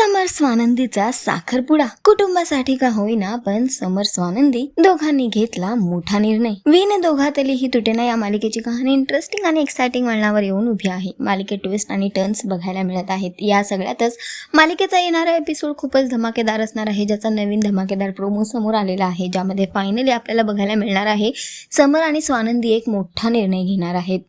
समर स्वानंदीचा साखरपुडा. कुटुंबासाठी का होईना पण समर स्वानंदी दोघांनी घेतला मोठा निर्णय. वीन दोघातली ही तुटेना या मालिकेची कहाणी इंटरेस्टिंग आणि एक्साइटिंग वळणावर येऊन उभी आहे. मालिकेत ट्विस्ट आणि टर्न्स बघायला मिळत आहेत. या सगळ्यातच मालिकेचा येणारा एपिसोड खूपच धमाकेदार असणार आहे ज्याचा नवीन धमाकेदार प्रोमो समोर आलेला आहे ज्यामध्ये फायनली आपल्याला बघायला मिळणार आहे समर आणि स्वानंदी एक मोठा निर्णय घेणार आहेत.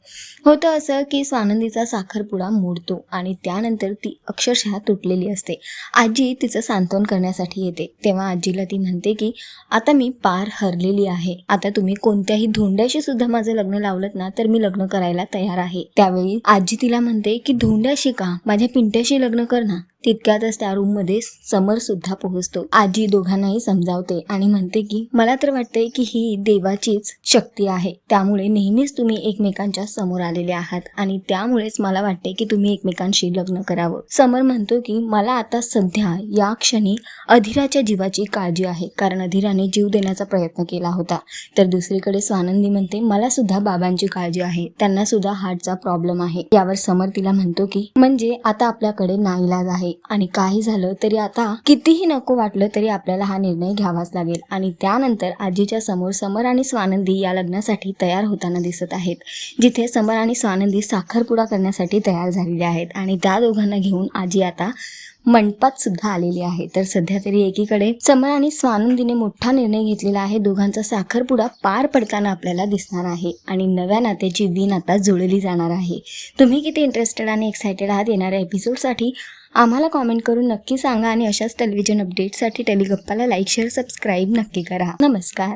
होतं असं की स्वानंदीचा साखरपुडा मोडतो आणि त्यानंतर ती अक्षरशः तुटलेली असते. आजी तिचं सांत्वन करण्यासाठी येते. तेव्हा आजीला ती म्हणते की आता मी पार हरलेली आहे. आता तुम्ही कोणत्याही धोंड्याशी सुद्धा माझं लग्न लावलं ना तर मी लग्न करायला तयार आहे. त्यावेळी आजी तिला म्हणते की धोंड्याशी का? माझ्या पिंट्याशी लग्न कर ना. तितक्यातच त्या रूममध्ये समर सुद्धा पोहोचतो. आजी दोघांनाही समजावते आणि म्हणते की मला तर वाटतंय की ही देवाचीच शक्ती आहे. त्यामुळे नेहमीच तुम्ही एकमेकांच्या समोर आलेले आहात आणि त्यामुळेच मला वाटते की तुम्ही एकमेकांशी लग्न करावं. समर म्हणतो की मला आता सध्या या क्षणी अधिराच्या जीवाची काळजी आहे. कारण अधिराने जीव देण्याचा प्रयत्न केला होता. तर दुसरीकडे स्वानंदी म्हणते मला सुद्धा बाबांची काळजी आहे. त्यांना सुद्धा हार्टचा प्रॉब्लेम आहे. यावर समर तिला म्हणतो की म्हणजे आता आपल्याकडे नाईलाज आहे. आहे आणि काही झालं तरी आता कितीही नको वाटलं तरी आपल्याला हा निर्णय घ्यावाच लागेल. आणि त्यानंतर आजीच्या समोर समर आणि स्वानंदी या लग्नासाठी तयार होताना दिसत आहेत. जिथे समर आणि स्वानंदी साखरपुडा करण्यासाठी तयार झालेले आहेत. आणि त्या दोघांना घेऊन आजी आता मंडपात सुद्धा आलेली आहे. तर सध्या तरी एकीकडे समर आणि स्वानंदीने मोठा निर्णय घेतलेला आहे. दोघांचा साखरपुडा पार पडताना आपल्याला दिसणार आहे आणि नव्या नात्याची वीण आता जुळली जाणार आहे. तुम्ही किती इंटरेस्टेड आणि एक्सायटेड आहात येणाऱ्या एपिसोडसाठी आम्हाला कॉमेंट करून नक्की सांगा आणि अशाच टेलिव्हिजन अपडेटसाठी टेलिगप्पाला लाईक शेअर सबस्क्राईब नक्की करा. नमस्कार.